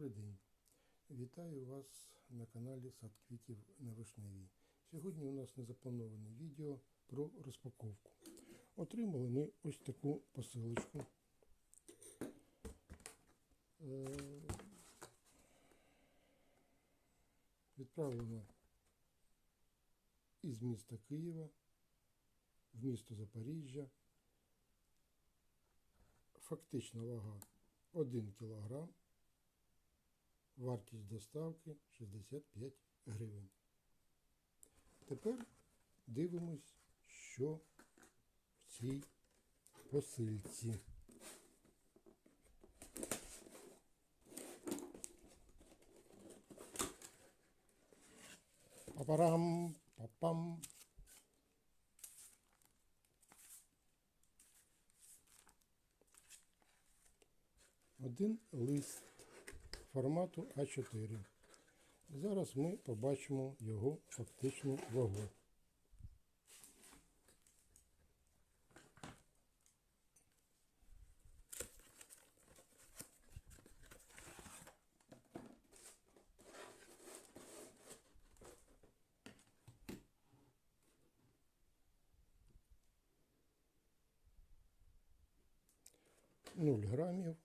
Добрий день. Вітаю вас на каналі Сад квітів на Вишневій. Сьогодні у нас незаплановане відео про розпаковку. Отримали ми ось таку посилочку. Е, Відправлена із міста Києва в місто Запоріжжя. Фактична вага 1 кг. Вартість доставки 65 гривень. Тепер дивимось, що в цій посильці. Папарам, папам. Один лист формату А4. Зараз ми побачимо його фактичну вагу. Нуль грамів.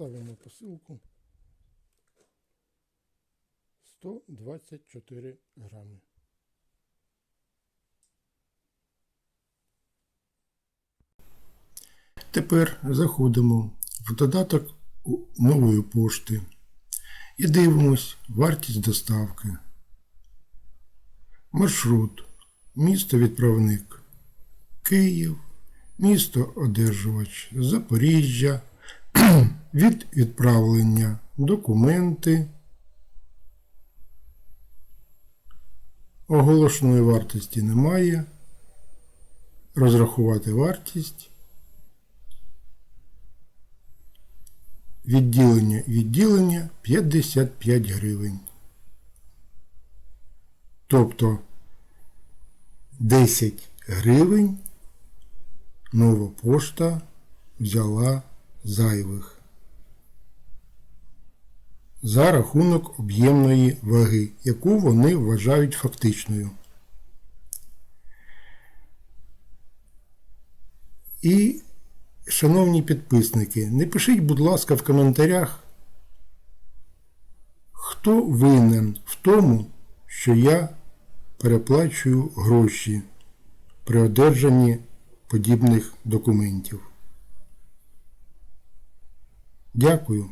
Ставимо посилку. 124 грами. Тепер заходимо в додаток нової пошти і дивимось вартість доставки. Маршрут. Місто відправник Київ, місто одержувач Запоріжжя, від відправлення документи. Оголошеної вартості немає. Розрахувати вартість. Відділення відділення 55 гривень. Тобто 10 гривень нова пошта взяла зайвих за рахунок об'ємної ваги, яку вони вважають фактичною. І, шановні підписники, не пишіть, будь ласка, в коментарях, хто винен в тому, що я переплачую гроші при одержанні подібних документів. Дякую.